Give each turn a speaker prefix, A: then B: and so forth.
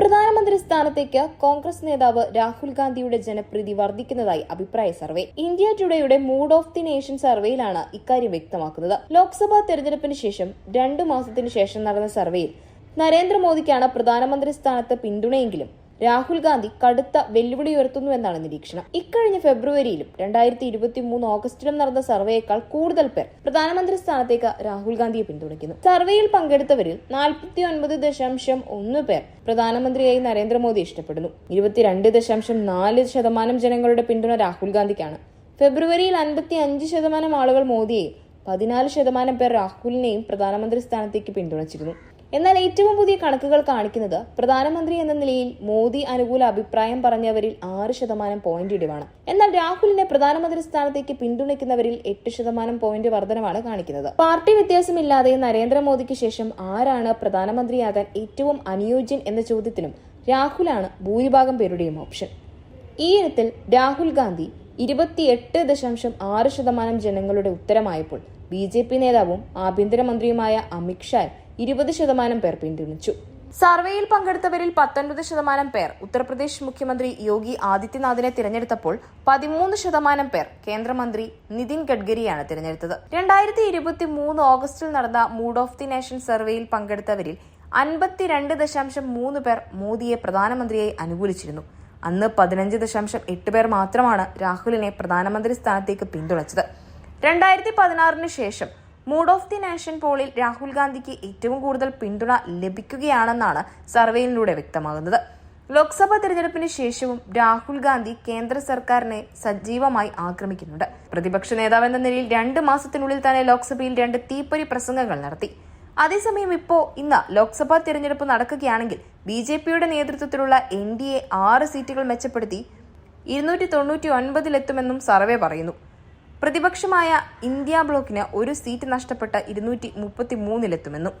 A: പ്രധാനമന്ത്രി സ്ഥാനത്തേക്ക് കോൺഗ്രസ് നേതാവ് രാഹുൽ ഗാന്ധിയുടെ ജനപ്രീതി വർദ്ധിക്കുന്നതായി അഭിപ്രായ സർവേ. ഇന്ത്യ ടുഡേയുടെ മൂഡ് ഓഫ് ദി നേഷൻ സർവേയിലാണ് ഇക്കാര്യം വ്യക്തമാക്കുന്നത്. ലോക്സഭാ തെരഞ്ഞെടുപ്പിന് ശേഷം രണ്ടു മാസത്തിനു ശേഷം നടന്ന സർവേയിൽ നരേന്ദ്രമോദിക്കാണ് പ്രധാനമന്ത്രി സ്ഥാനത്ത് പിന്തുണയെങ്കിലും രാഹുൽ ഗാന്ധി കടുത്ത വെല്ലുവിളി ഉയർത്തുന്നുവെന്നാണ് നിരീക്ഷണം. ഇക്കഴിഞ്ഞ ഫെബ്രുവരിയിലും രണ്ടായിരത്തി ഇരുപത്തി മൂന്ന് ഓഗസ്റ്റിലും നടന്ന സർവേയേക്കാൾ കൂടുതൽ പേർ പ്രധാനമന്ത്രി സ്ഥാനത്തേക്ക് രാഹുൽ ഗാന്ധിയെ പിന്തുണയ്ക്കുന്നു. സർവേയിൽ പങ്കെടുത്തവരിൽ നാൽപ്പത്തി ഒൻപത് ദശാംശം ഒന്ന് പേർ പ്രധാനമന്ത്രിയായി നരേന്ദ്രമോദി ഇഷ്ടപ്പെടുന്നു. ഇരുപത്തിരണ്ട് ദശാംശം നാല് ശതമാനം ജനങ്ങളുടെ പിന്തുണ രാഹുൽ ഗാന്ധിക്കാണ്. ഫെബ്രുവരിയിൽ അൻപത്തി അഞ്ച് ശതമാനം ആളുകൾ മോദിയെയും പതിനാല് ശതമാനം പേർ രാഹുലിനെയും പ്രധാനമന്ത്രി സ്ഥാനത്തേക്ക് പിന്തുണച്ചിരുന്നു. എന്നാൽ ഏറ്റവും പുതിയ കണക്കുകൾ കാണിക്കുന്നത് പ്രധാനമന്ത്രി എന്ന നിലയിൽ മോദി അനുകൂല അഭിപ്രായം പറഞ്ഞവരിൽ ആറ് ശതമാനം പോയിന്റ് ഇടിവാണ്. എന്നാൽ രാഹുലിനെ പ്രധാനമന്ത്രി സ്ഥാനത്തേക്ക് പിന്തുണയ്ക്കുന്നവരിൽ എട്ട് ശതമാനം പോയിന്റ് വർധനമാണ് കാണിക്കുന്നത്. പാർട്ടി വ്യത്യാസമില്ലാതെ നരേന്ദ്രമോദിക്ക് ശേഷം ആരാണ് പ്രധാനമന്ത്രിയാകാൻ ഏറ്റവും അനുയോജ്യൻ എന്ന ചോദ്യത്തിനും രാഹുലാണ് ഭൂരിഭാഗം പേരുടെയും ഓപ്ഷൻ. ഈ ഇനത്തിൽ രാഹുൽ ഗാന്ധി ഇരുപത്തിയെട്ട് ദശാംശം ആറ് ശതമാനം ജനങ്ങളുടെ ഉത്തരമായപ്പോൾ ബി ജെ പി നേതാവും ആഭ്യന്തരമന്ത്രിയുമായ അമിത്ഷാ ഇരുപത് ശതമാനം പേർ പിന്തുണച്ചു. സർവേയിൽ പങ്കെടുത്തവരിൽ പത്തൊൻപത് ശതമാനം പേർ ഉത്തർപ്രദേശ് മുഖ്യമന്ത്രി യോഗി ആദിത്യനാഥിനെ തിരഞ്ഞെടുത്തപ്പോൾ പതിമൂന്ന് ശതമാനം പേർ കേന്ദ്രമന്ത്രി നിതിൻ ഗഡ്കരിയാണ് തിരഞ്ഞെടുത്തത്. രണ്ടായിരത്തി ഇരുപത്തി മൂന്ന് ഓഗസ്റ്റിൽ നടന്ന മൂഡ് ഓഫ് ദി നേഷൻ സർവേയിൽ പങ്കെടുത്തവരിൽ അൻപത്തിരണ്ട് ദശാംശം മൂന്ന് പേർ മോദിയെ പ്രധാനമന്ത്രിയായി അനുകൂലിച്ചിരുന്നു. അന്ന് പതിനഞ്ച് ദശാംശം എട്ട് പേർ മാത്രമാണ് രാഹുലിനെ പ്രധാനമന്ത്രി സ്ഥാനത്തേക്ക് പിന്തുണച്ചത്. രണ്ടായിരത്തി പതിനാറിന് ശേഷം മൂഡ് ഓഫ് ദി നാഷൻ പോളിൽ രാഹുൽ ഗാന്ധിക്ക് ഏറ്റവും കൂടുതൽ പിന്തുണ ലഭിക്കുകയാണെന്നാണ് സർവേയിലൂടെ വ്യക്തമാകുന്നത്. ലോക്സഭാ തെരഞ്ഞെടുപ്പിന് ശേഷവും രാഹുൽ ഗാന്ധി കേന്ദ്ര സർക്കാരിനെ സജീവമായി ആക്രമിക്കുന്നുണ്ട്. പ്രതിപക്ഷ നേതാവെന്ന നിലയിൽ രണ്ട് മാസത്തിനുള്ളിൽ തന്നെ ലോക്സഭയിൽ രണ്ട് തീപ്പൊരി പ്രസംഗങ്ങൾ നടത്തി. അതേസമയം ഇപ്പോ ഇന്ന് ലോക്സഭാ തിരഞ്ഞെടുപ്പ് നടക്കുകയാണെങ്കിൽ ബി ജെ പിയുടെ നേതൃത്വത്തിലുള്ള എൻ ഡി എ ആറ് സീറ്റുകൾ മെച്ചപ്പെടുത്തി ഇരുന്നൂറ്റി തൊണ്ണൂറ്റി ഒൻപതിലെത്തുമെന്നും സർവേ പറയുന്നു. പ്രതിപക്ഷമായ ഇന്ത്യ ബ്ലോക്കിന് ഒരു സീറ്റ് നഷ്ടപ്പെട്ട് ഇരുന്നൂറ്റി മുപ്പത്തി മൂന്നിലെത്തുമെന്നും